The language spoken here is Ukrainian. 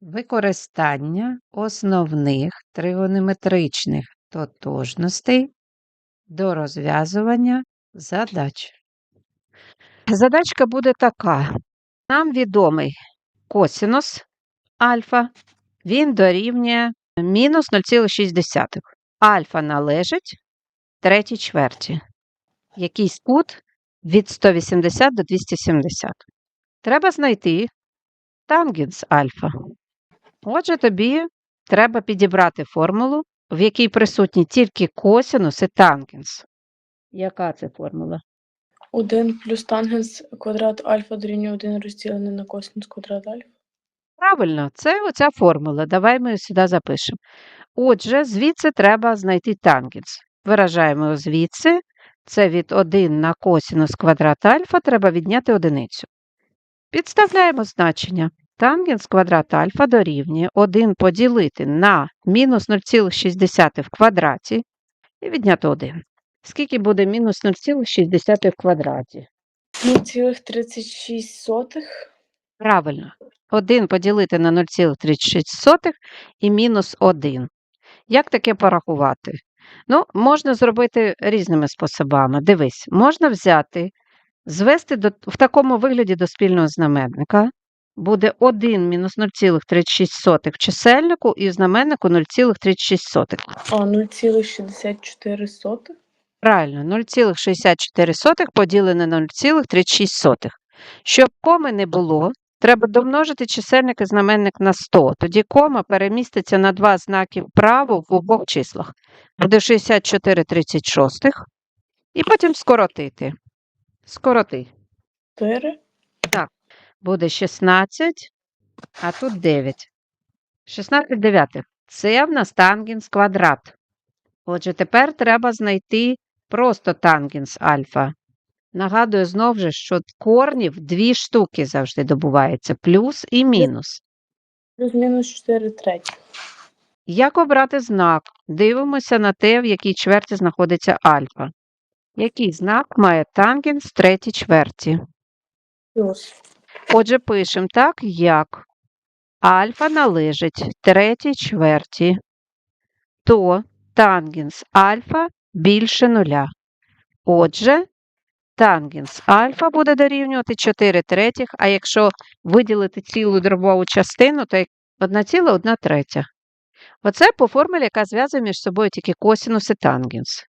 Використання основних тригонометричних тотожностей до розв'язування задач. Задачка буде така. Нам відомий косинус альфа, він дорівнює мінус 0,6. Альфа належить третій чверті. Якийсь кут від 180 до 270. Треба знайти тангенс альфа. Отже, тобі треба підібрати формулу, в якій присутні тільки косинус і тангенс. Яка це формула? 1 плюс тангенс квадрат альфа дорівнює 1 розділений на косинус квадрат альфа. Правильно, це оця формула. Давай ми її сюди запишемо. Отже, звідси треба знайти тангенс. Виражаємо його звідси. Це від 1 на косинус квадрат альфа треба відняти одиницю. Підставляємо значення. Тангенс квадрат альфа дорівнює 1 поділити на мінус 0,6 в квадраті і відняти 1. Скільки буде мінус 0,6 в квадраті? 0,36 Правильно. 1 поділити на 0,36 і мінус 1. Як таке порахувати? Ну, можна зробити різними способами. Дивись, можна взяти, звести до, в такому вигляді до спільного знаменника. Буде 1 мінус 0,36 в чисельнику і в знаменнику 0,36. а 0,64 Правильно, 0,64 поділене на 0,36. Щоб коми не було, треба домножити чисельник і знаменник на 100. Тоді кома переміститься на два знаки вправо в обох числах. Буде 64 36 і потім скоротити. Скороти. 4 Буде 16, а тут 9. 16 дев'ятих. Це в нас тангенс квадрат. Отже, тепер треба знайти просто тангенс альфа. Нагадую знову ж, що корнів дві штуки завжди добувається, плюс і мінус. плюс мінус 4 треті. Як обрати знак? Дивимося на те, в якій чверті знаходиться альфа. Який знак має тангенс в третій чверті? Плюс. Отже, пишемо так, як альфа належить третій чверті, то тангенс альфа більше нуля. Отже, тангенс альфа буде дорівнювати 4 третіх, а якщо виділити цілу дробову частину, то 1,1 третя. Оце по формулі, яка зв'язує між собою тільки косинус і тангенс.